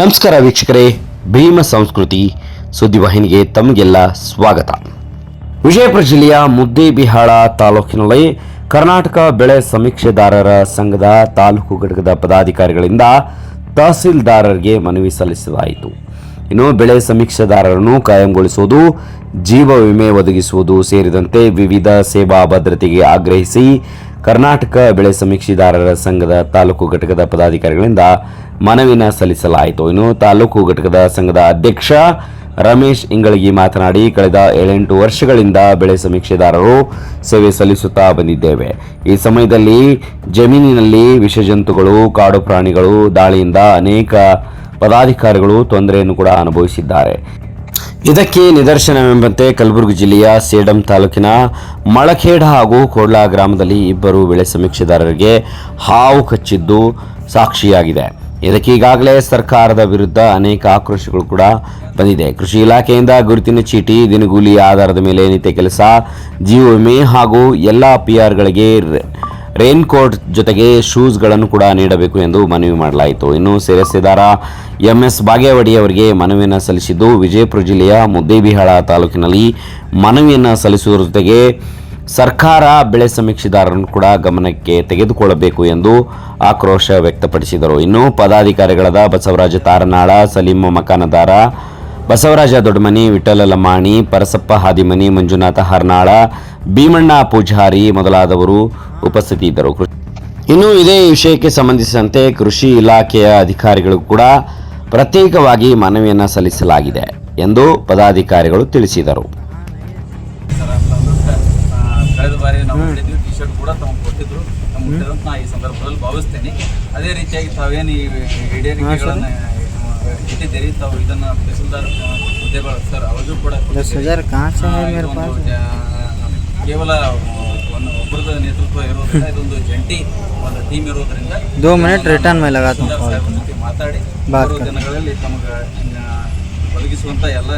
ನಮಸ್ಕಾರ ವೀಕ್ಷಕರೇ, ಭೀಮ ಸಂಸ್ಕೃತಿ ಸುದ್ದಿವಾಹಿನಿಗೆ ತಮಗೆಲ್ಲ ಸ್ವಾಗತ. ವಿಜಯಪುರ ಜಿಲ್ಲೆಯ ಮುದ್ದೇಬಿಹಾಳ ತಾಲೂಕಿನಲ್ಲಿ ಕರ್ನಾಟಕ ಬೆಳೆ ಸಮೀಕ್ಷೆದಾರರ ಸಂಘದ ತಾಲೂಕು ಘಟಕದ ಪದಾಧಿಕಾರಿಗಳಿಂದ ತಹಸೀಲ್ದಾರರಿಗೆ ಮನವಿ ಸಲ್ಲಿಸಲಾಯಿತು. ಇನ್ನು ಬೆಳೆ ಸಮೀಕ್ಷೆದಾರರನ್ನು ಕಾಯಂಗೊಳಿಸುವುದು, ಜೀವ ವಿಮೆ ಒದಗಿಸುವುದು ಸೇರಿದಂತೆ ವಿವಿಧ ಸೇವಾ ಭದ್ರತೆಗೆ ಆಗ್ರಹಿಸಿ ಕರ್ನಾಟಕ ಬೆಳೆ ಸಮೀಕ್ಷೆದಾರರ ಸಂಘದ ತಾಲೂಕು ಘಟಕದ ಪದಾಧಿಕಾರಿಗಳಿಂದ ಮನವಿನ ಸಲ್ಲಿಸಲಾಯಿತು. ಇನ್ನು ತಾಲೂಕು ಘಟಕದ ಸಂಘದ ಅಧ್ಯಕ್ಷ ರಮೇಶ್ ಇಂಗಳಗಿ ಮಾತನಾಡಿ, ಕಳೆದ ಏಳೆಂಟು ವರ್ಷಗಳಿಂದ ಬೆಳೆ ಸಮೀಕ್ಷೆದಾರರು ಸೇವೆ ಸಲ್ಲಿಸುತ್ತಾ ಬಂದಿದ್ದೇವೆ. ಈ ಸಮಯದಲ್ಲಿ ಜಮೀನಿನಲ್ಲಿ ವಿಷಜಂತುಗಳು, ಕಾಡು ಪ್ರಾಣಿಗಳು, ದಾಳಿಯಿಂದ ಅನೇಕ ಪದಾಧಿಕಾರಿಗಳು ತೊಂದರೆಯನ್ನು ಕೂಡ ಅನುಭವಿಸಿದ್ದಾರೆ. ಇದಕ್ಕೆ ನಿದರ್ಶನವೆಂಬಂತೆ ಕಲಬುರಗಿ ಜಿಲ್ಲೆಯ ಸೇಡಂ ತಾಲೂಕಿನ ಮಳಖೇಡ ಹಾಗೂ ಕೋಡ್ಲಾ ಗ್ರಾಮದಲ್ಲಿ ಇಬ್ಬರು ಬೆಳೆ ಸಮೀಕ್ಷೆದಾರರಿಗೆ ಹಾವು ಕಚ್ಚಿದ್ದು ಸಾಕ್ಷಿಯಾಗಿದೆ. ಇದಕ್ಕೆ ಈಗಾಗಲೇ ಸರ್ಕಾರದ ವಿರುದ್ಧ ಅನೇಕ ಆಕ್ರೋಶಗಳು ಕೂಡ ಬಂದಿದೆ. ಕೃಷಿ ಇಲಾಖೆಯಿಂದ ಗುರುತಿನ ಚೀಟಿ, ದಿನಗೂಲಿ ಆಧಾರದ ಮೇಲೆ ನಿತ್ಯ ಕೆಲಸ, ಜೀವ ವಿಮೆ ಹಾಗೂ ಎಲ್ಲ ಪಿಆರ್ಗಳಿಗೆ ರೈನ್ ಕೋಟ್ ಜೊತೆಗೆ ಶೂಸ್ಗಳನ್ನು ಕೂಡ ನೀಡಬೇಕು ಎಂದು ಮನವಿ ಮಾಡಲಾಯಿತು. ಇನ್ನು ಸೇರಿಸಿದಾರ ಎಂ ಎಸ್ ಬಾಗೇವಾಡಿ ಅವರಿಗೆ ಮನವಿಯನ್ನು ಸಲ್ಲಿಸಿದ್ದು, ವಿಜಯಪುರ ಜಿಲ್ಲೆಯ ಮುದ್ದೇಬಿಹಾಳ ತಾಲೂಕಿನಲ್ಲಿ ಮನವಿಯನ್ನು ಸಲ್ಲಿಸುವುದರ ಜೊತೆಗೆ ಸರ್ಕಾರ ಬೆಳೆ ಸಮೀಕ್ಷೆದಾರರನ್ನು ಕೂಡ ಗಮನಕ್ಕೆ ತೆಗೆದುಕೊಳ್ಳಬೇಕು ಎಂದು ಆಕ್ರೋಶ ವ್ಯಕ್ತಪಡಿಸಿದರು. ಇನ್ನು ಪದಾಧಿಕಾರಿಗಳಾದ ಬಸವರಾಜ ತಾರನಾಳ, ಸಲೀಮ ಮಕಾನದಾರ ಬಸವರಾಜ ದೊಡ್ಡಮನಿ ವಿಠಲ ಲಮಾಣಿ ಪರಸಪ್ಪ ಹಾದಿಮನಿ ಮಂಜುನಾಥ ಹರ್ನಾಳ ಭೀಮಣ್ಣ ಪೂಜಾರಿ ಮೊದಲಾದವರು ಉಪಸ್ಥಿತಿ ಇದ್ದರು ಇನ್ನು ಇದೇ ವಿಷಯಕ್ಕೆ ಸಂಬಂಧಿಸಿದಂತೆ ಕೃಷಿ ಇಲಾಖೆಯ ಅಧಿಕಾರಿಗಳು ಕೂಡ ಪ್ರತ್ಯೇಕವಾಗಿ ಮನವಿಯನ್ನು ಸಲ್ಲಿಸಲಾಗಿದೆ ಎಂದು ಪದಾಧಿಕಾರಿಗಳು ತಿಳಿಸಿದರು ಭಾವಿಸ್ತೇನೆ ಅದೇ ರೀತಿಯಾಗಿ ತಾವೇನು ಇಟ್ಟಿದ್ದೀರಿ ತಾವು ಇದನ್ನ ತಹಸೀಲ್ದಾರ್ ಹುದ್ದೆಗಳು ಸರ್ ಅವಾಗೂ ಕೂಡ दस हजार कहाँ से है ಆ, मेरे ಇದೊಂದು पास ಜ- ಕೇವಲ ಒಂದು ಒಬ್ಬರದ ನೇತೃತ್ವ ಇರೋದ್ರಿಂದ ಇದೊಂದು ಜಂಟಿ ಒಂದು ಟೀಮ್ ಇರೋದ್ರಿಂದ दो मिनट रिटर्न में लगाता हूँ ತಹಸೀಲ್ದಾರ್ कॉल ಸಾಹೇಬ್ರ ಜೊತೆ ಮಾತಾಡಿ ಬಾತ್ ಬರುವ ದಿನಗಳಲ್ಲಿ ತಮಗೆ ಒದಗಿಸುವಂತ ಎಲ್ಲ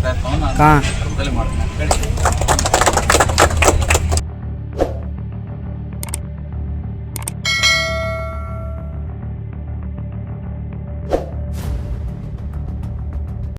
ಪ್ರಯತ್ನವನ್ನು ಕಾ? ನಾನು ಮಾಡ್ತೀನಿ ಅಂತ ಹೇಳಿ